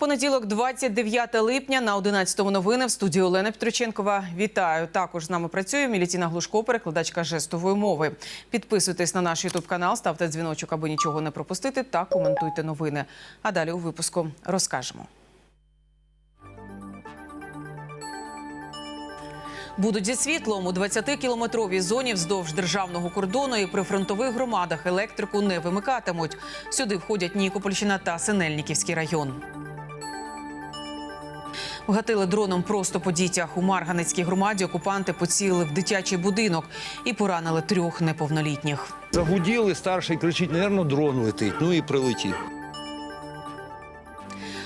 Понеділок, 29 липня на 11 новини в студії Олена Петроченкова. Вітаю. Також з нами працює Мілітіна Глушко, перекладачка жестової мови. Підписуйтесь на наш ютуб канал, ставте дзвіночок, аби нічого не пропустити, та коментуйте новини. А далі у випуску розкажемо. Будуть зі світлом у 20-кілометровій зоні вздовж державного кордону і при фронтових громадах електрику не вимикатимуть. Сюди входять Нікопольщина та Синельниківський район. Вгатили дроном просто по дітях. У Марганецькій громаді окупанти поцілили в дитячий будинок і поранили трьох неповнолітніх. Загуділи, старший кричить, напевно, дрон летить. Ну і прилетів.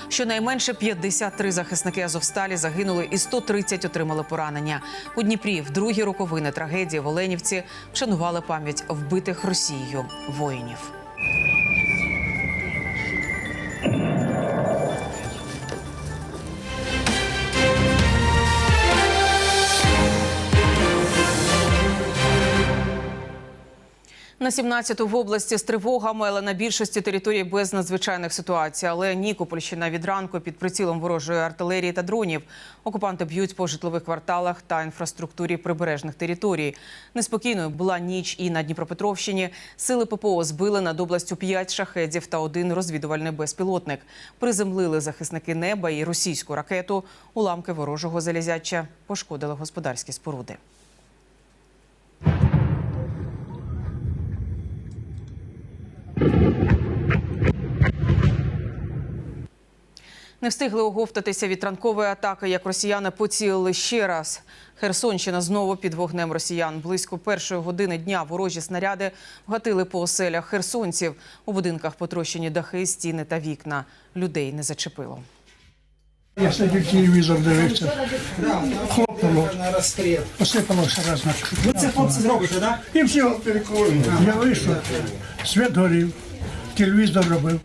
Щонайменше 53 захисники Азовсталі загинули і 130 отримали поранення. У Дніпрі в другі роковини трагедії в Оленівці вшанували пам'ять вбитих Росією воїнів. На 17-ту в області з тривогами, але на більшості територій без надзвичайних ситуацій. Але Нікопольщина від ранку під прицілом ворожої артилерії та дронів. Окупанти б'ють по житлових кварталах та інфраструктурі прибережних територій. Неспокійною була ніч і на Дніпропетровщині. Сили ППО збили над областю 5 шахедів та один розвідувальний безпілотник. Приземлили захисники неба і російську ракету. Уламки ворожого залізяча пошкодили господарські споруди. Не встигли оговтатися від ранкової атаки, як росіяни поцілили ще раз. Херсонщина знову під вогнем росіян. Близько першої години дня ворожі снаряди вгатили по оселях херсонців. У будинках потрощені дахи, стіни та вікна. Людей не зачепило. Я сидів телевізор дивився, хлопнуло, посипалося раз на Ви це хлопці зробите, так? І все, я вийшов, світ горів, телевізор робив.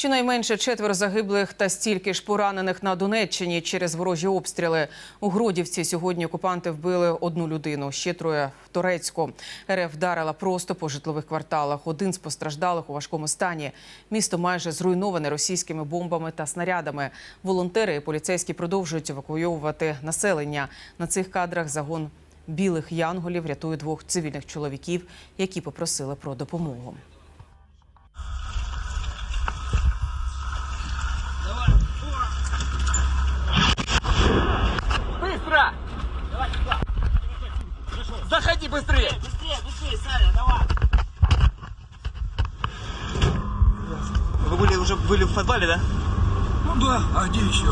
Щонайменше четверо загиблих та стільки ж поранених на Донеччині через ворожі обстріли. У Гродівці сьогодні окупанти вбили одну людину, ще троє в Торецьку. РФ вдарила просто по житлових кварталах. Один з постраждалих у важкому стані. Місто майже зруйноване російськими бомбами та снарядами. Волонтери і поліцейські продовжують евакуйовувати населення. На цих кадрах загон білих янголів рятує двох цивільних чоловіків, які попросили про допомогу. быстрее! Быстрее, быстрее, Саня, давай! Вы были уже были в подвале, да? Ну да, а де ще?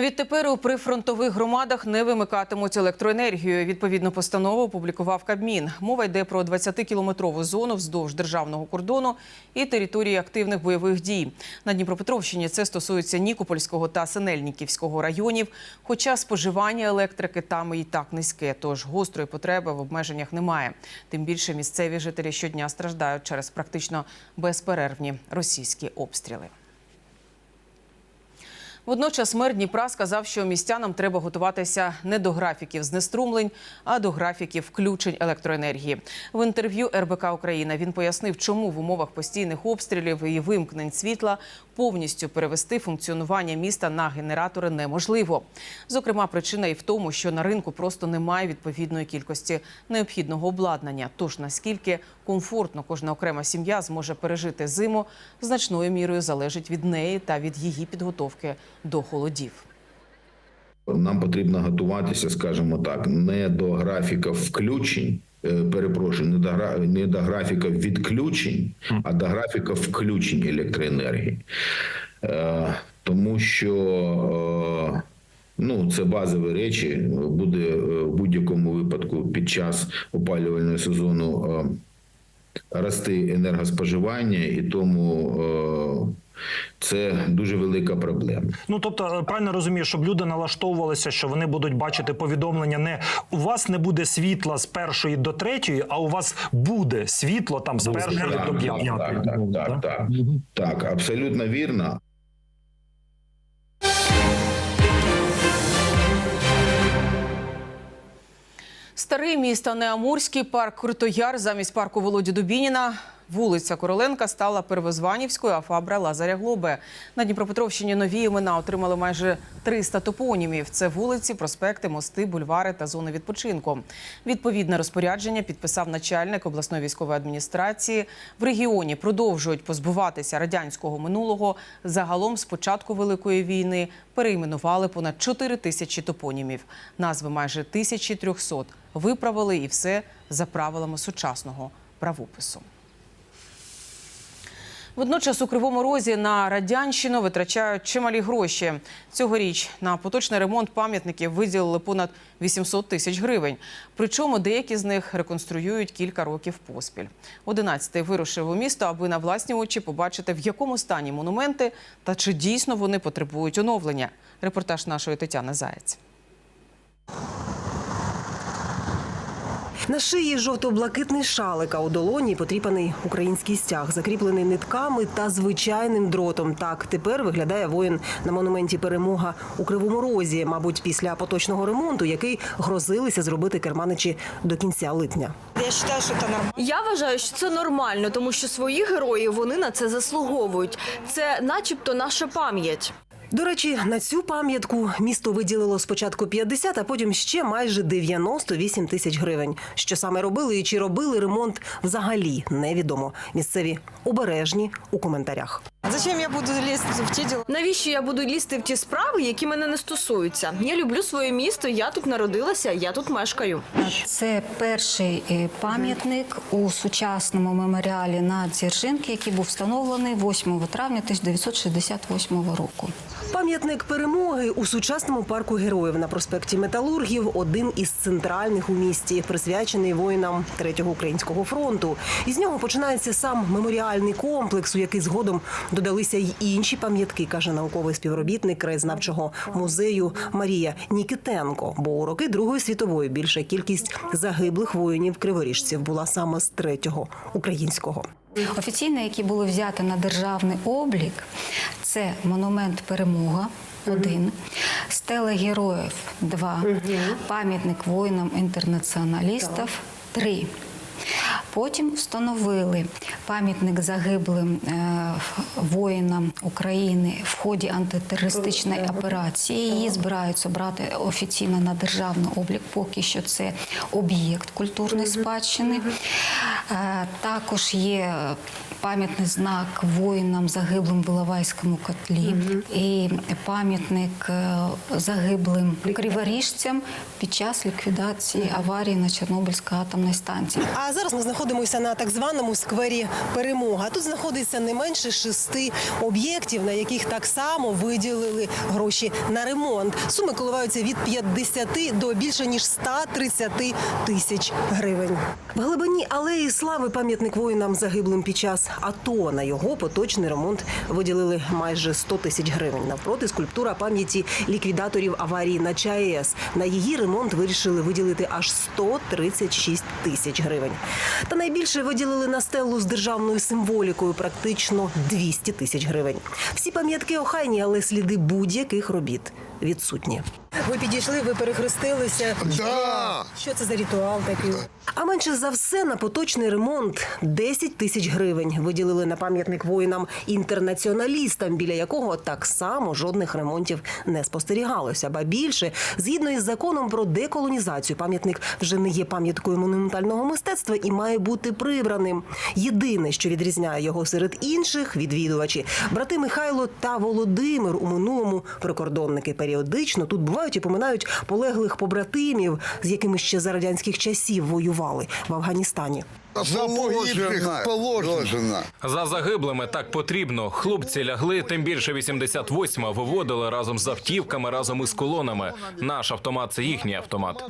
Відтепер у прифронтових громадах не вимикатимуть електроенергію. Відповідну постанову опублікував Кабмін. Мова йде про 20-кілометрову зону вздовж державного кордону і території активних бойових дій. На Дніпропетровщині це стосується Нікопольського та Синельниківського районів. Хоча споживання електрики там і так низьке, тож гострої потреби в обмеженнях немає. Тим більше місцеві жителі щодня страждають через практично безперервні російські обстріли. Водночас мер Дніпра сказав, що містянам треба готуватися не до графіків знеструмлень, а до графіків включень електроенергії. В інтерв'ю РБК Україна він пояснив, чому в умовах постійних обстрілів і вимкнень світла повністю перевести функціонування міста на генератори неможливо. Зокрема, причина і в тому, що на ринку просто немає відповідної кількості необхідного обладнання. Тож наскільки комфортно кожна окрема сім'я зможе пережити зиму, значною мірою залежить від неї та від її підготовки до холодів. Нам потрібно готуватися, скажімо так, не до графіка включень. е, Перепрошую, не до гра- не до графіка відключень, а до графіка включень електроенергії, е, тому що е, ну це базові речі. Буде е, в будь-якому випадку під час опалювального сезону е, рости енергоспоживання, і тому е, це дуже велика проблема. Ну тобто, е, правильно розумію, щоб люди налаштовувалися, що вони будуть бачити повідомлення. Не у вас не буде світла з першої до третьої, а у вас буде світло там з першої Так, до так, п'ятої. так, так, так, так, так, абсолютно вірно. Старий міст, а не Амурський парк Крутояр замість парку Володі Дубініна Вулиця Короленка стала Первозванівською, а Фабра Лазаря Глобе. На Дніпропетровщині нові імена отримали майже 300 топонімів. Це вулиці, проспекти, мости, бульвари та зони відпочинку. Відповідне розпорядження підписав начальник обласної військової адміністрації. В регіоні продовжують позбуватися радянського минулого. Загалом з початку Великої війни перейменували понад 4 тисячі топонімів. Назви майже 1300 виправили і все за правилами сучасного правопису. Водночас у Кривому Розі на Радянщину витрачають чималі гроші. Цьогоріч на поточний ремонт пам'ятників виділили понад 800 тисяч гривень. Причому деякі з них реконструюють кілька років поспіль. Одинадцятий вирушив у місто, аби на власні очі побачити, в якому стані монументи та чи дійсно вони потребують оновлення. Репортаж нашої Тетяни Заєць. На шиї жовто-блакитний шалик, а у долоні потріпаний український стяг, закріплений нитками та звичайним дротом. Так тепер виглядає воїн на монументі Перемога у Кривому Розі, мабуть, після поточного ремонту, який грозилися зробити керманичі до кінця липня. Я считаю, что это нормально. Я вважаю, що це нормально, тому що свої герої вони на це заслуговують. Це, начебто, наша пам'ять. До речі, на цю пам'ятку місто виділило спочатку 50, а потім ще майже 98 тисяч гривень. Що саме робили і чи робили ремонт взагалі невідомо. Місцеві обережні у коментарях. Зачем я буду лезть в те дела? Навіщо я буду лізти в ті справи, які мене не стосуються? Я люблю своє місто, я тут народилася, я тут мешкаю. Це перший е, пам'ятник у сучасному меморіалі на Дзержинки, який був встановлений 8 травня 1968 року. Пам'ятник перемоги у сучасному парку героїв на проспекті Металургів один із центральних у місті, присвячений воїнам третього українського фронту. Із нього починається сам меморіальний комплекс, у який згодом додалися й інші пам'ятки, каже науковий співробітник краєзнавчого музею Марія Нікітенко. Бо у роки Другої світової більша кількість загиблих воїнів криворіжців була саме з третього українського. Офіційно, які були взяті на державний облік, це монумент Перемога. Один стела героїв два пам'ятник воїнам інтернаціоналістів три. Потім встановили пам'ятник загиблим е, воїнам України в ході антитерористичної операції. Її збираються брати офіційно на державний облік. Поки що це об'єкт культурної спадщини. Е, Також є пам'ятний знак воїнам загиблим в Іловайському котлі і пам'ятник е, загиблим криворіжцям під час ліквідації аварії на Чорнобильській атомній станції. А зараз ми знаходимося на так званому сквері Перемога. Тут знаходиться не менше шести об'єктів, на яких так само виділили гроші на ремонт. Суми коливаються від 50 до більше ніж 130 тисяч гривень. В глибині алеї слави пам'ятник воїнам загиблим під час АТО. На його поточний ремонт виділили майже 100 тисяч гривень. Навпроти скульптура пам'яті ліквідаторів аварії на ЧАЕС. На її ремонт вирішили виділити аж 136 тисяч гривень. Та найбільше виділили на стелу з державною символікою практично 200 тисяч гривень. Всі пам'ятки охайні, але сліди будь-яких робіт відсутні. Ви підійшли, ви перехрестилися. Да. Що це за ритуал такий? А менше за все на поточний ремонт 10 тисяч гривень виділили на пам'ятник воїнам інтернаціоналістам, біля якого так само жодних ремонтів не спостерігалося. Ба більше, згідно із законом про деколонізацію, пам'ятник вже не є пам'яткою монументального мистецтва і має бути прибраним. Єдине, що відрізняє його серед інших відвідувачі, брати Михайло та Володимир у минулому прикордонники періодично тут бувають і поминають полеглих побратимів, з якими ще за радянських часів воювали в Афганістані. За погибших положено. За загиблими так потрібно. Хлопці лягли, тим більше 88-ма виводили разом з автівками, разом із колонами. Наш автомат це їхній автомат.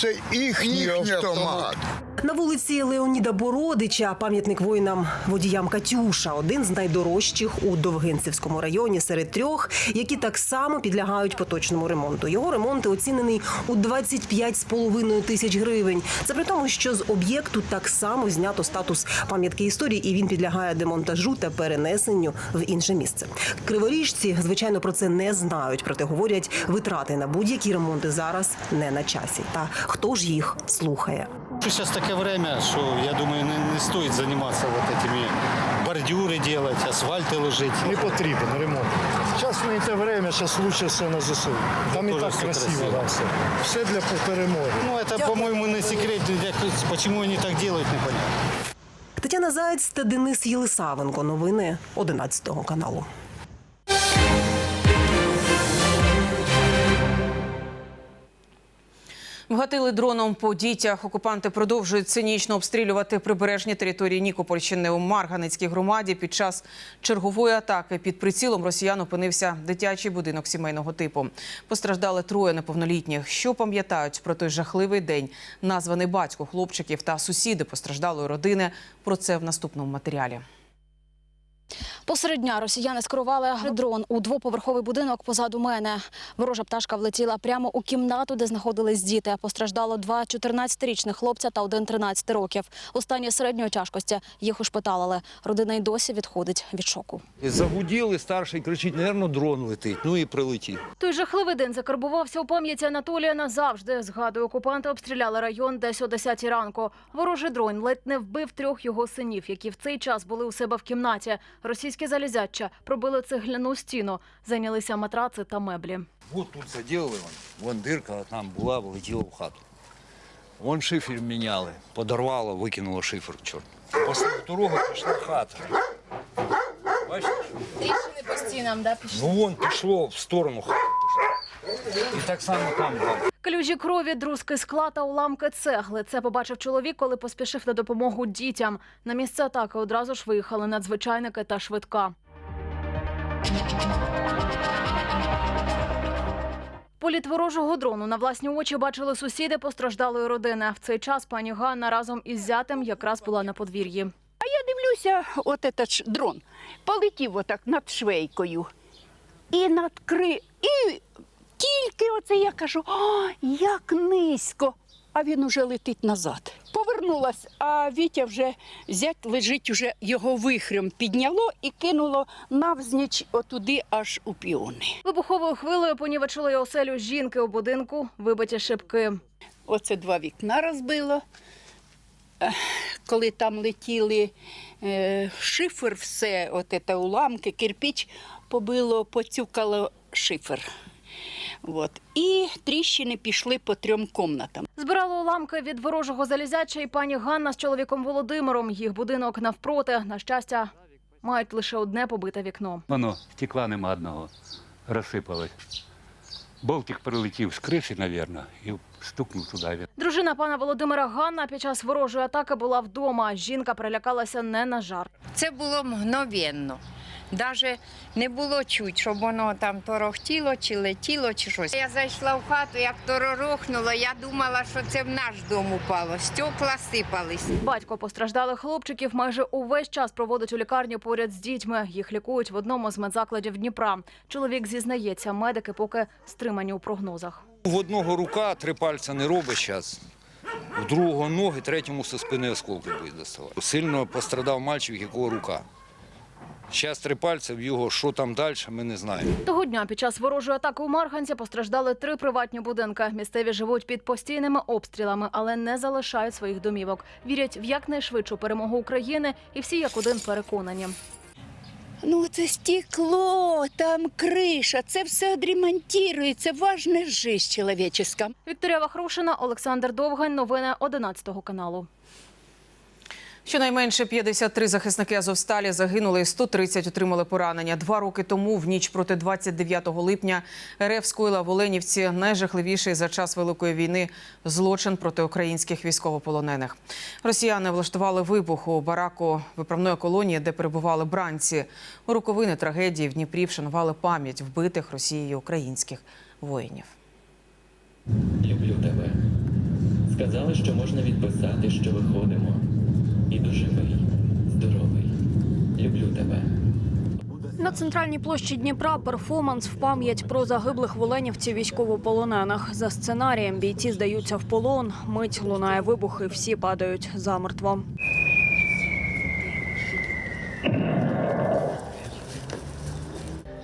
Це їхній автомат. На вулиці Леоніда Бородича пам'ятник воїнам водіям Катюша один з найдорожчих у Довгинцевському районі серед трьох, які так само підлягають поточному ремонту. Його ремонт оцінений у 25,5 тисяч гривень. Це при тому, що з об'єкту так само знято статус пам'ятки історії, і він підлягає демонтажу та перенесенню в інше місце. Криворіжці, звичайно, про це не знають, проте говорять, витрати на будь-які ремонти зараз не на часі. Та хто ж їх слухає? Зараз таке время, що я думаю, не, не стоїть займатися вот этими бордюры делать, асфальты ложить. Не потрібен ремонт. Зараз не те время, зараз лучше все на ЗСУ. Там і Тоже так все красиво. красиво. да, все. все для перемоги. Ну, это, по-моему, не секрет. Як- Почему они так делают, непонятно. Тетяна Заєць та Денис Єлисавенко. Новини 11 каналу. Вгатили дроном по дітях. Окупанти продовжують цинічно обстрілювати прибережні території Нікопольщини у Марганицькій громаді. Під час чергової атаки під прицілом росіян опинився дитячий будинок сімейного типу. Постраждали троє неповнолітніх. Що пам'ятають про той жахливий день? Названий батько хлопчиків та сусіди постраждалої родини. Про це в наступному матеріалі. Посеред дня росіяни скерували дрон у двоповерховий будинок позаду мене. Ворожа пташка влетіла прямо у кімнату, де знаходились діти. Постраждало два 14-річних хлопця та один 13 років. У стані середньої тяжкості їх ушпиталили. Родина й досі відходить від шоку. Загуділи, старший кричить, напевно, дрон летить. Ну і прилетів. Той жахливий день закарбувався у пам'яті Анатолія назавжди. Згадує, окупанти обстріляли район десь о 10 ранку. Ворожий дрон ледь не вбив трьох його синів, які в цей час були у себе в кімнаті. Російські залізяча пробили цегляну стіну, зайнялися матраци та меблі. От тут заділили, вон, вон дирка там була, влетіла в хату. Вон шифер міняли, подорвало, викинуло шифер, чорт. Після второго пішла хата. Бачиш? Тріщини по стінам, да, пішли? Ну вон пішло в сторону хати. І так само там було. Калюжі крові, друзки скла та уламки цегли. Це побачив чоловік, коли поспішив на допомогу дітям. На місце атаки одразу ж виїхали надзвичайники та швидка. Політ ворожого дрону на власні очі бачили сусіди постраждалої родини. В цей час пані Ганна разом із зятем якраз була на подвір'ї. А Я дивлюся, от этот дрон полетів отак над швейкою. І над кри... І тільки оце я кажу, о, як низько. А він уже летить назад. Повернулась, а Вітя вже зять лежить, уже його вихрем підняло і кинуло навзніч отуди аж у піони. Вибуховою хвилею понівечило й оселю жінки у будинку, вибиті шибки. Оце два вікна розбило. Коли там летіли е, шифер, все, от це уламки, кирпіч побило, поцюкало шифер. От. І тріщини пішли по трьом кімнатам. Збирали уламки від ворожого залізяча і пані Ганна з чоловіком Володимиром. Їх будинок навпроти. На щастя, мають лише одне побите вікно. Воно стекла нема одного, розсипалось. Болтик прилетів з криші, мабуть, і стукнув туди. Дружина пана Володимира Ганна під час ворожої атаки була вдома. Жінка перелякалася не на жарт. Це було мгновенно. Навіть не було чуть, щоб воно там торохтіло, чи летіло, чи щось. Я зайшла в хату, як торорохнуло, я думала, що це в наш дом упало. Стекла сипались. Батько постраждалих хлопчиків майже увесь час проводить у лікарні поряд з дітьми. Їх лікують в одному з медзакладів Дніпра. Чоловік зізнається, медики поки стримані у прогнозах. В одного рука три пальця не робить зараз. В другого ноги, третьому со спини осколки будуть доставати. Сильно пострадав мальчик, якого рука. Зараз три пальці в його, що там далі, ми не знаємо. Того дня під час ворожої атаки у Марганці постраждали три приватні будинки. Місцеві живуть під постійними обстрілами, але не залишають своїх домівок. Вірять в якнайшвидшу перемогу України, і всі як один переконані. Ну, це стекло, там криша, це все відремонтується, важна жизнь чоловіческа. Вікторія Вахрушина, Олександр Довгань. Новини 11 каналу. Щонайменше 53 захисники Азовсталі загинули, 130 отримали поранення. Два роки тому, в ніч проти 29 липня, РФ скоїла в Оленівці найжахливіший за час Великої війни злочин проти українських військовополонених. Росіяни влаштували вибух у бараку виправної колонії, де перебували бранці. У роковини трагедії в Дніпрі вшанували пам'ять вбитих Росією українських воїнів. Люблю тебе. Сказали, що можна відписати, що виходимо. Іду живий, здоровий. Люблю тебе. На центральній площі Дніпра перформанс в пам'ять про загиблих воленівців військовополонених. За сценарієм бійці здаються в полон. Мить лунає вибухи, всі падають замертво.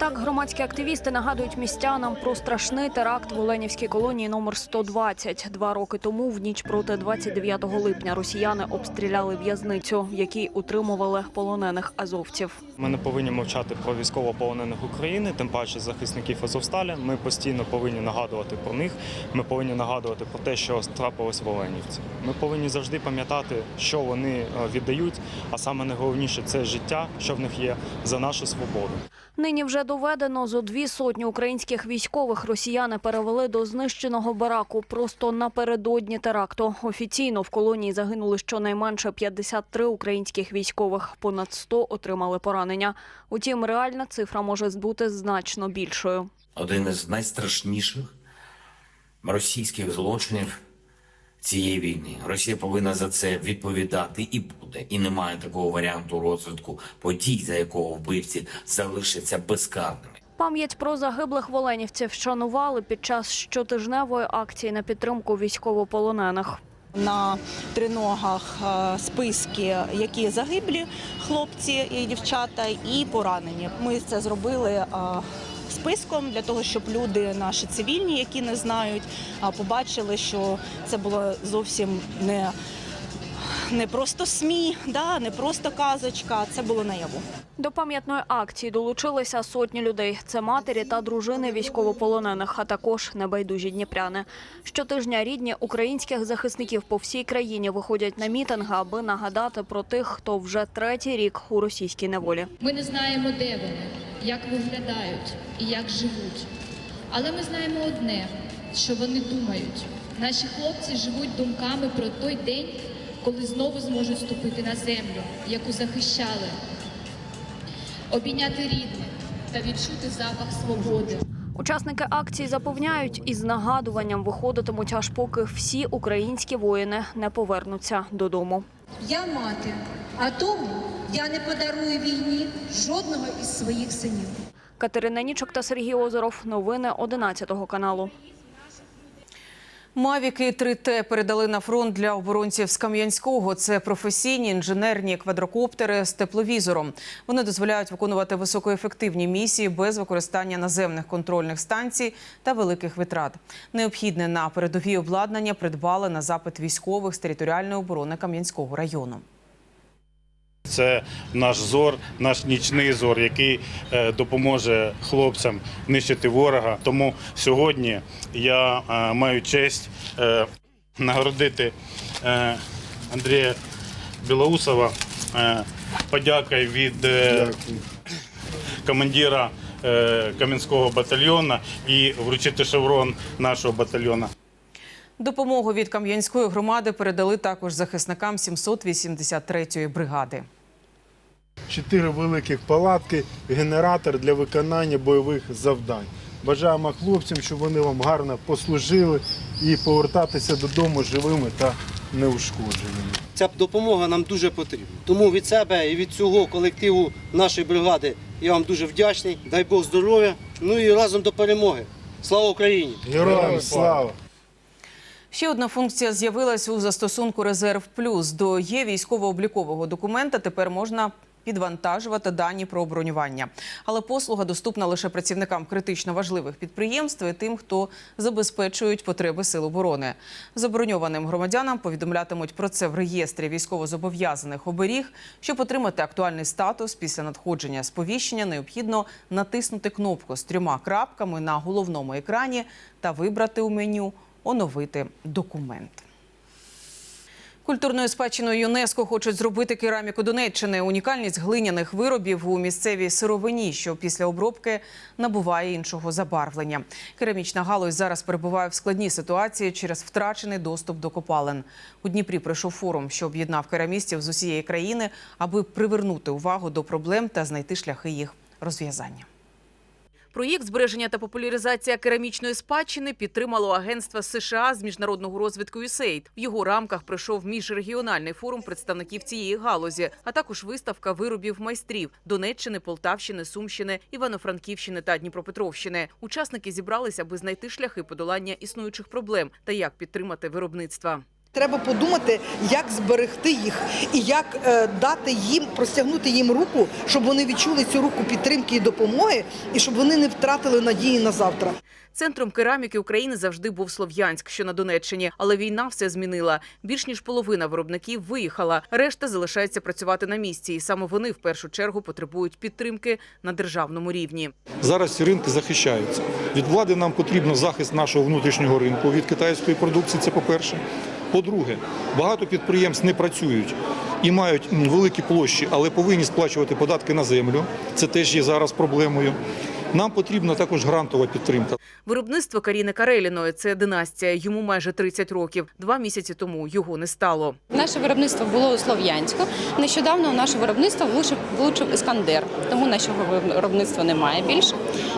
Так, громадські активісти нагадують містянам про страшний теракт в Оленівській колонії номер 120. Два роки тому, в ніч проти 29 липня, росіяни обстріляли в'язницю, в якій утримували полонених азовців. Ми не повинні мовчати про військовополонених України, тим паче захисників Азовсталі. Ми постійно повинні нагадувати про них. Ми повинні нагадувати про те, що трапилось в Оленівці. Ми повинні завжди пам'ятати, що вони е, віддають, а саме найголовніше це життя, що в них є за нашу свободу. Нині вже доведено, зо дві сотні українських військових росіяни перевели до знищеного бараку просто напередодні теракту. Офіційно в колонії загинули щонайменше 53 українських військових, понад 100 отримали поранення. Утім, реальна цифра може бути значно більшою. один із найстрашніших російських злочинів цієї війни. Росія повинна за це відповідати і буде. І немає такого варіанту розвитку подій, за якого вбивці залишаться безкарними. Пам'ять про загиблих воленівців вшанували під час щотижневої акції на підтримку військовополонених. На триногах е, списки, які загиблі хлопці і дівчата, і поранені. Ми це зробили е, списком для того, щоб люди, наші цивільні, які не знають, а, побачили, що це було зовсім не, не просто СМІ, да, не просто казочка, це було наяву. До пам'ятної акції долучилися сотні людей. Це матері та дружини військовополонених, а також небайдужі дніпряни. Щотижня рідні українських захисників по всій країні виходять на мітинги, аби нагадати про тих, хто вже третій рік у російській неволі. Ми не знаємо, де вони, як виглядають і як живуть. Але ми знаємо одне, що вони думають. Наші хлопці живуть думками про той день, коли знову зможуть ступити на землю, яку захищали, обійняти рідних та відчути запах свободи. Учасники акції запевняють, із нагадуванням виходитимуть аж поки всі українські воїни не повернуться додому. Я мати, а тому я не подарую війні жодного із своїх синів. Катерина Нічок та Сергій Озеров. Новини 11 каналу. Мавіки 3Т передали на фронт для оборонців з Кам'янського. Це професійні інженерні квадрокоптери з тепловізором. Вони дозволяють виконувати високоефективні місії без використання наземних контрольних станцій та великих витрат. Необхідне на передовій обладнання придбали на запит військових з територіальної оборони Кам'янського району. Це наш зор, наш нічний зор, який е, допоможе хлопцям нищити ворога. Тому сьогодні я е, маю честь е, нагородити Андрія Білоусова подякою від командира Кам'янського батальйону і вручити шеврон нашого батальйону. Допомогу від Кам'янської громади передали також захисникам 783-ї бригади. Чотири великих палатки, генератор для виконання бойових завдань. Бажаємо хлопцям, щоб вони вам гарно послужили і повертатися додому живими та неушкодженими. Ця допомога нам дуже потрібна. Тому від себе і від цього колективу нашої бригади я вам дуже вдячний. Дай Бог здоров'я. Ну і разом до перемоги. Слава Україні! Героям слава! Ще одна функція з'явилась у застосунку Резерв Плюс. До є військово-облікового документа тепер можна підвантажувати дані про бронювання. Але послуга доступна лише працівникам критично важливих підприємств і тим, хто забезпечують потреби сил оборони. Заброньованим громадянам повідомлятимуть про це в реєстрі військовозобов'язаних оберіг. Щоб отримати актуальний статус після надходження сповіщення, необхідно натиснути кнопку з трьома крапками на головному екрані та вибрати у меню оновити документ. Культурною спадщиною ЮНЕСКО хочуть зробити кераміку Донеччини. Унікальність глиняних виробів у місцевій сировині, що після обробки набуває іншого забарвлення. Керамічна галузь зараз перебуває в складній ситуації через втрачений доступ до копалин. У Дніпрі прийшов форум, що об'єднав керамістів з усієї країни, аби привернути увагу до проблем та знайти шляхи їх розв'язання. Проєкт збереження та популяризація керамічної спадщини підтримало агентство США з міжнародного розвитку USAID. В його рамках пройшов міжрегіональний форум представників цієї галузі, а також виставка виробів майстрів Донеччини, Полтавщини, Сумщини, Івано-Франківщини та Дніпропетровщини. Учасники зібралися, аби знайти шляхи подолання існуючих проблем та як підтримати виробництва. Треба подумати, як зберегти їх і як е, дати їм простягнути їм руку, щоб вони відчули цю руку підтримки і допомоги, і щоб вони не втратили надії на завтра. Центром кераміки України завжди був Слов'янськ, що на Донеччині, але війна все змінила. Більш ніж половина виробників виїхала. Решта залишається працювати на місці, і саме вони в першу чергу потребують підтримки на державному рівні. Зараз ці ринки захищаються. Від влади нам потрібно захист нашого внутрішнього ринку від китайської продукції. Це по-перше. По-друге, багато підприємств не працюють і мають великі площі, але повинні сплачувати податки на землю. Це теж є зараз проблемою. Нам потрібна також грантова підтримка. Виробництво Каріни Кареліної – це династія. Йому майже 30 років. Два місяці тому його не стало. Наше виробництво було у Слов'янську. Нещодавно у наше виробництво влучив, влучив Іскандер, тому нашого виробництва немає більше.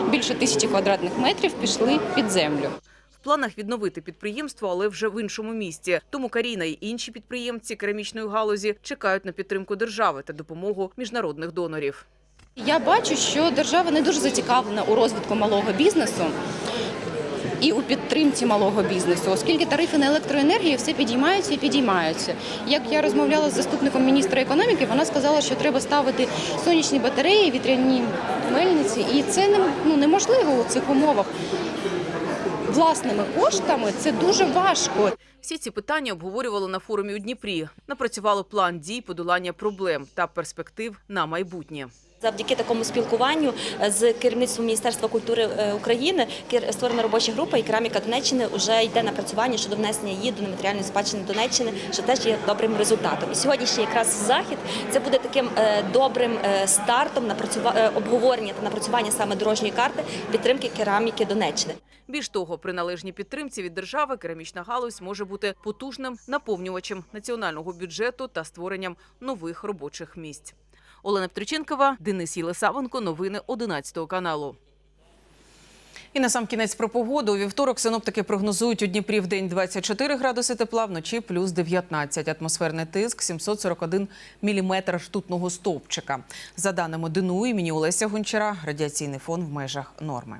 Більше тисячі квадратних метрів пішли під землю. Планах відновити підприємство, але вже в іншому місті. Тому Каріна і інші підприємці керамічної галузі чекають на підтримку держави та допомогу міжнародних донорів. Я бачу, що держава не дуже зацікавлена у розвитку малого бізнесу. І у підтримці малого бізнесу, оскільки тарифи на електроенергію все підіймаються і підіймаються. Як я розмовляла з заступником міністра економіки, вона сказала, що треба ставити сонячні батареї, вітряні мельниці, і це не- ну, неможливо у цих умовах. Власними коштами це дуже важко. Всі ці питання обговорювали на форумі у Дніпрі. Напрацювали план дій подолання проблем та перспектив на майбутнє. Завдяки такому спілкуванню з керівництвом Міністерства культури е, України створена робоча група і кераміка Донеччини вже йде напрацювання щодо внесення її до нематеріальної спадщини Донеччини, що теж є добрим результатом. І сьогоднішній якраз захід це буде таким е, добрим е, стартом е, обговорення та напрацювання саме дорожньої карти підтримки кераміки Донеччини. Більш того, при належній підтримці від держави керамічна галузь може бути потужним наповнювачем національного бюджету та створенням нових робочих місць. Олена Петриченкова, Денис Єлисавенко. Новини 11 каналу. І на сам кінець про погоду. У вівторок синоптики прогнозують у Дніпрі в день 24 градуси тепла, вночі плюс 19. Атмосферний тиск 741 міліметр ртутного стовпчика. За даними ДНУ імені Олеся Гончара, радіаційний фон в межах норми.